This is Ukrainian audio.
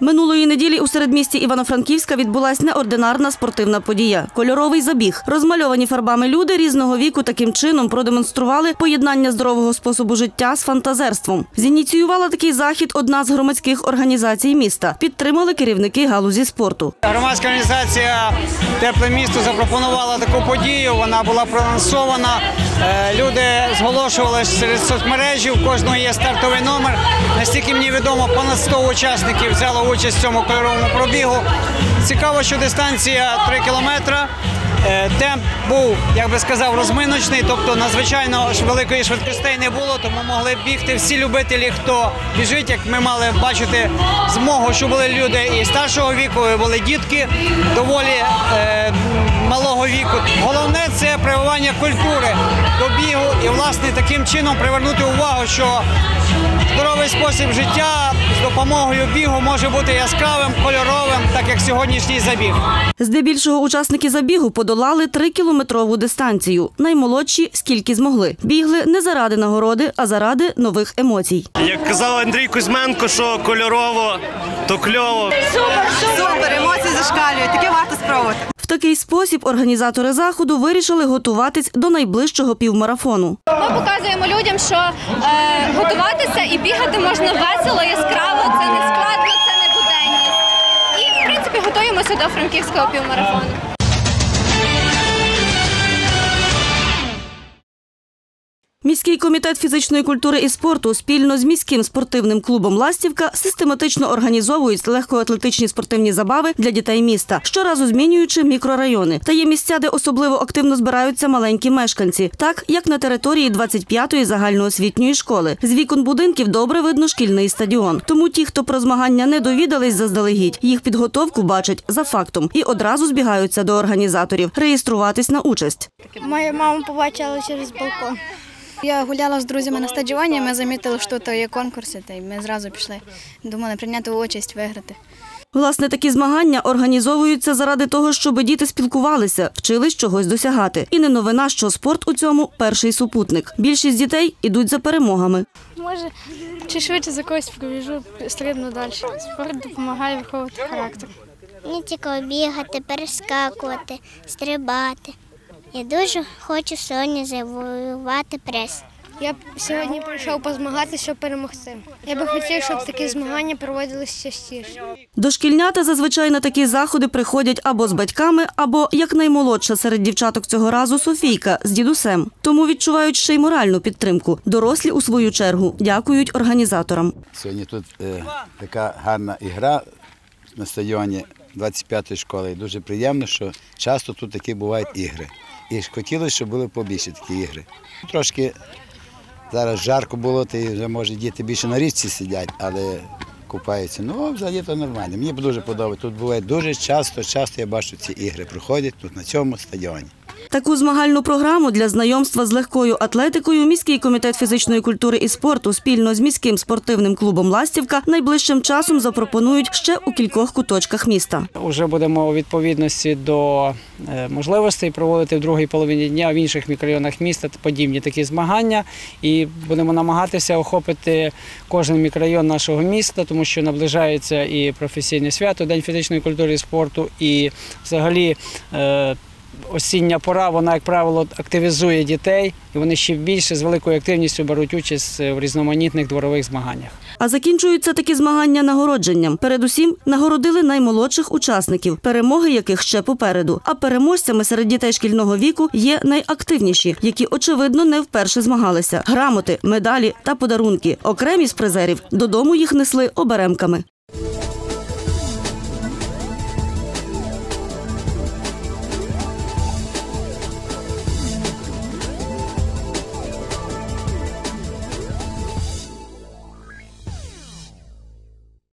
Минулої неділі у середмісті Івано-Франківська відбулась неординарна спортивна подія кольоровий забіг. Розмальовані фарбами люди різного віку таким чином продемонстрували поєднання здорового способу життя з фантазерством. Зініціювала такий захід одна з громадських організацій міста. Підтримали керівники галузі спорту. Громадська організація Тепле місто запропонувала таку подію. Вона була проанонсована. Е, Люди зголошувалися серед соцмережі. У кожного є стартовий номер. Настільки мені відомо, понад 100 учасників взяло участь в цьому кольоровому пробігу. Цікаво, що дистанція 3 кілометри. Е, Темп був, як би сказав, розминочний, тобто надзвичайно великої швидкостей не було, тому могли бігти всі любителі, хто біжить, як ми мали бачити змогу, що були люди і старшого віку, і були дітки доволі е, малого віку. Головне це прививання культури до бігу і, власне, таким чином привернути увагу, що здоровий спосіб життя з допомогою бігу може бути яскравим, кольоровим, так як сьогоднішній забіг. Здебільшого учасники забігу подолали трикілометрову дистанцію. Наймолодші скільки змогли. Бігли не заради нагороди, а заради нових емоцій. Як казав Андрій Кузьменко, що кольорово, то кльово. Супер, емоції зашкалюють, таке варто спробувати. В такий спосіб організатори заходу вирішили готуватись до найближчого півмарафону. Ми показуємо людям, що е, готуватися і бігати можна весело, яскраво, це не складно, це не буденність. І в принципі готуємося до франківського півмарафону. Міський комітет фізичної культури і спорту спільно з міським спортивним клубом Ластівка систематично організовують легкоатлетичні спортивні забави для дітей міста, щоразу змінюючи мікрорайони. Та є місця, де особливо активно збираються маленькі мешканці, так як на території 25-ї загальноосвітньої школи. З вікон будинків добре видно шкільний стадіон. Тому ті, хто про змагання не довідались заздалегідь, їх підготовку бачать за фактом і одразу збігаються до організаторів реєструватись на участь. Мою маму побачила через балкон. Я гуляла з друзями на стадіоні, ми замітили, що тут є конкурси, та й ми зразу пішли. Думали прийняти участь, виграти. Власне, такі змагання організовуються заради того, щоб діти спілкувалися, вчились чогось досягати. І не новина, що спорт у цьому перший супутник. Більшість дітей ідуть за перемогами. Може, чи швидше за когось пробіжу, стрибну далі. Спорт допомагає виховувати характер. Мені цікаво бігати, перескакувати, стрибати. Я дуже хочу сьогодні завоювати прес. Я б сьогодні прийшов позмагатися, щоб перемогти. Я би хотів, щоб такі змагання проводилися частіше. Дошкільнята зазвичай на такі заходи приходять або з батьками, або як наймолодша серед дівчаток цього разу Софійка з дідусем. Тому відчувають ще й моральну підтримку. Дорослі у свою чергу дякують організаторам. Сьогодні тут е, така гарна ігра на стадіоні 25-ї школи. І дуже приємно, що часто тут такі бувають ігри. І хотілося, щоб були побільше такі ігри. Трошки зараз жарко було, то вже може діти більше на річці сидять, але купаються. Ну, взагалі то нормально. Мені дуже подобається. Тут буває дуже часто, часто я бачу ці ігри проходять тут на цьому стадіоні. Таку змагальну програму для знайомства з легкою атлетикою міський комітет фізичної культури і спорту спільно з міським спортивним клубом Ластівка найближчим часом запропонують ще у кількох куточках міста. Уже будемо у відповідності до е, можливостей проводити в другій половині дня в інших мікрорайонах міста подібні такі змагання. І будемо намагатися охопити кожен мікрорайон нашого міста, тому що наближається і професійне свято, День фізичної культури і спорту, і взагалі. Е, Осіння пора, вона, як правило, активізує дітей, і вони ще більше з великою активністю беруть участь в різноманітних дворових змаганнях. А закінчуються такі змагання нагородженням. Передусім нагородили наймолодших учасників, перемоги яких ще попереду. А переможцями серед дітей шкільного віку є найактивніші, які очевидно не вперше змагалися. Грамоти, медалі та подарунки. Окремі з призерів додому їх несли оберемками.